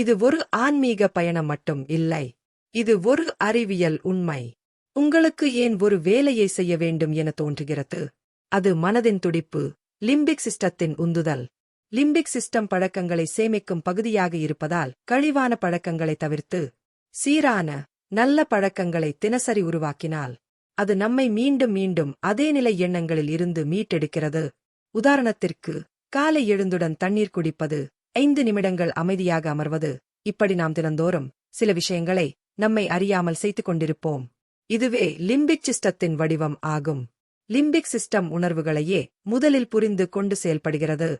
இது ஒரு ஆன்மீக பயணம் மட்டும் இல்லை. இது ஒரு அறிவியல் உண்மை. உங்களுக்கு ஏன் ஒரு வேலையை செய்ய வேண்டும் என தோன்றுகிறது? அது மனதின் துடிப்பு லிம்பிக் சிஸ்டத்தின் உந்துதல். லிம்பிக் சிஸ்டம் பழக்கங்களை சேமிக்கும் பகுதியாக இருப்பதால் கழிவான பழக்கங்களை தவிர்த்து சீரான நல்ல பழக்கங்களை தினசரி உருவாக்கினால் அது நம்மை மீண்டும் மீண்டும் அதே நிலை எண்ணங்களில் இருந்து மீட்டெடுக்கிறது. உதாரணத்திற்கு காலை எழுந்துடன் தண்ணீர் குடிப்பது ஐந்து நிமிடங்கள் அமைதியாக அமர்வது இப்படி நாம் தினந்தோறும் சில விஷயங்களை நம்மை அறியாமல் செய்து கொண்டிருப்போம். இதுவே லிம்பிக் சிஸ்டத்தின் வடிவம் ஆகும். லிம்பிக் சிஸ்டம் உணர்வுகளையே முதலில் புரிந்து கொண்டு செயல்படுகிறது.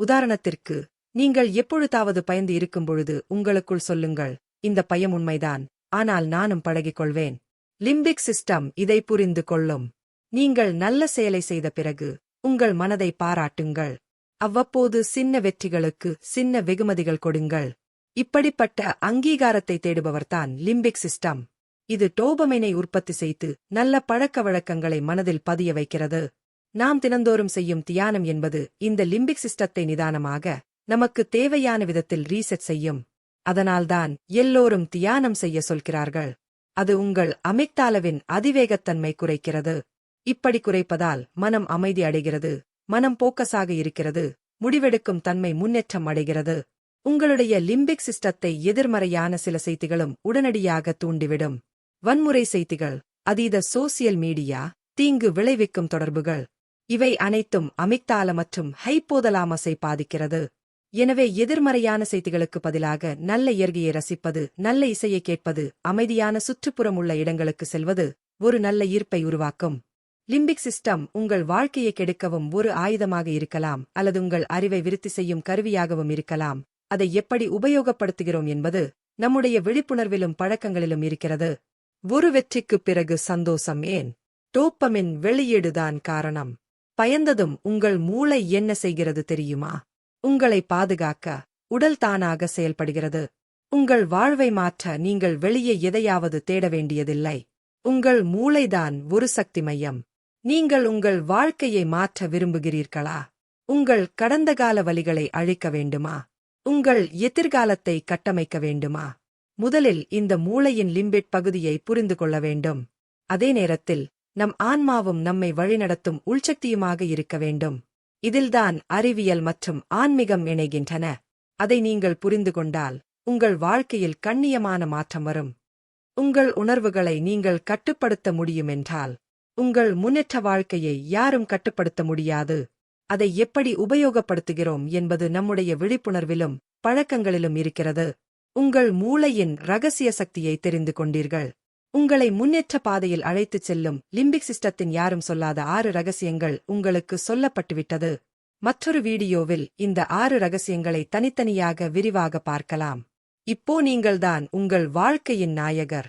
உதாரணத்திற்கு நீங்கள் எப்பொழுதாவது பயந்து இருக்கும் பொழுது உங்களுக்குள் சொல்லுங்கள் இந்த பயம் உண்மைதான் ஆனால் நானும் பழகிக் கொள்வேன் லிம்பிக் சிஸ்டம் இதை புரிந்து கொள்ளும். நீங்கள் நல்ல செயலை செய்த பிறகு உங்கள் மனதை பாராட்டுங்கள். அவ்வப்போது சின்ன வெற்றிகளுக்கு சின்ன வெகுமதிகள் கொடுங்கள். இப்படிப்பட்ட அங்கீகாரத்தை தேடுபவர்தான் லிம்பிக் சிஸ்டம். இது டோபமைனை உற்பத்தி செய்து நல்ல பழக்க வழக்கங்களை மனதில் பதிய வைக்கிறது. நாம் தினந்தோறும் செய்யும் தியானம் என்பது இந்த லிம்பிக் சிஸ்டத்தை நிதானமாக நமக்கு தேவையான விதத்தில் ரீசெட் செய்யும். அதனால்தான் எல்லோரும் தியானம் செய்ய சொல்கிறார்கள். அது உங்கள் அமிக்தாலவின் அதிவேகத்தன்மை குறைக்கிறது. இப்படி குறைப்பதால் மனம் அமைதி அடைகிறது. மனம் போக்கஸாக இருக்கிறது. முடிவெடுக்கும் தன்மை முன்னேற்றம் அடைகிறது. உங்களுடைய லிம்பிக் சிஸ்டத்தை எதிர்மறையான சில செய்திகளும் உடனடியாக தூண்டிவிடும். வன்முறை செய்திகள் அதீத சோசியல் மீடியா தீங்கு விளைவிக்கும் தொடர்புகள். இவை அனைத்தும் அமிக்தால மற்றும் ஹைப்போதலாமஸை பாதிக்கிறது. எனவே எதிர்மறையான செய்திகளுக்கு பதிலாக நல்ல இயற்கையை ரசிப்பது நல்ல இசையை கேட்பது அமைதியான சுற்றுப்புறம் உள்ள இடங்களுக்கு செல்வது ஒரு நல்ல ஈர்ப்பை உருவாக்கும். லிம்பிக் சிஸ்டம் உங்கள் வாழ்க்கையை கெடுக்கவும் ஒரு ஆயுதமாக இருக்கலாம் அல்லது உங்கள் அறிவை விருத்தி செய்யும் கருவியாகவும் இருக்கலாம். அதை எப்படி உபயோகப்படுத்துகிறோம் என்பது நம்முடைய விழிப்புணர்விலும் பழக்கங்களிலும் இருக்கிறது. ஒரு வெற்றிக்குப் பிறகு சந்தோஷம் ஏன்? டோப்பமின் வெளியீடுதான் காரணம். பயந்ததும் உங்கள் மூளை என்ன செய்கிறது தெரியுமா? உங்களை பாதுகாக்க உடல் தானாக செயல்படுகிறது. உங்கள் வாழ்வை மாற்ற நீங்கள் வெளியே எதையாவது தேட வேண்டியதில்லை. உங்கள் மூளைதான் ஒரு சக்தி மையம். நீங்கள் உங்கள் வாழ்க்கையை மாற்ற விரும்புகிறீர்களா? உங்கள் கடந்த கால வழிகளை அழிக்க வேண்டுமா? உங்கள் எதிர்காலத்தை கட்டமைக்க வேண்டுமா? முதலில் இந்த மூளையின் லிம்பிட் பகுதியை புரிந்து கொள்ள வேண்டும். அதே நேரத்தில் நம் ஆன்மாவும் நம்மை வழிநடத்தும் உள்சக்தியுமாக இருக்க வேண்டும். இதில்தான் அறிவியல் மற்றும் ஆன்மீகம் இணைகின்றன. அதை நீங்கள் புரிந்து கொண்டால் உங்கள் வாழ்க்கையில் கண்ணியமான மாற்றம் வரும். உங்கள் உணர்வுகளை நீங்கள் கட்டுப்படுத்த முடியுமென்றால் உங்கள் முன்னேற்ற வாழ்க்கையை யாரும் கட்டுப்படுத்த முடியாது. அதை எப்படி உபயோகப்படுத்துகிறோம் என்பது நம்முடைய விழிப்புணர்விலும் பழக்கங்களிலும் இருக்கிறது. உங்கள் மூளையின் ரகசிய சக்தியை தெரிந்து கொண்டீர்கள். உங்களை முன்னேற்ற பாதையில் அழைத்துச் செல்லும் லிம்பிக் சிஸ்டத்தின் யாரும் சொல்லாத ஆறு ரகசியங்கள் உங்களுக்கு சொல்லப்பட்டுவிட்டது. மற்றொரு வீடியோவில் இந்த ஆறு ரகசியங்களை தனித்தனியாக விரிவாக பார்க்கலாம். இப்போ நீங்கள்தான் உங்கள் வாழ்க்கையின் நாயகர்.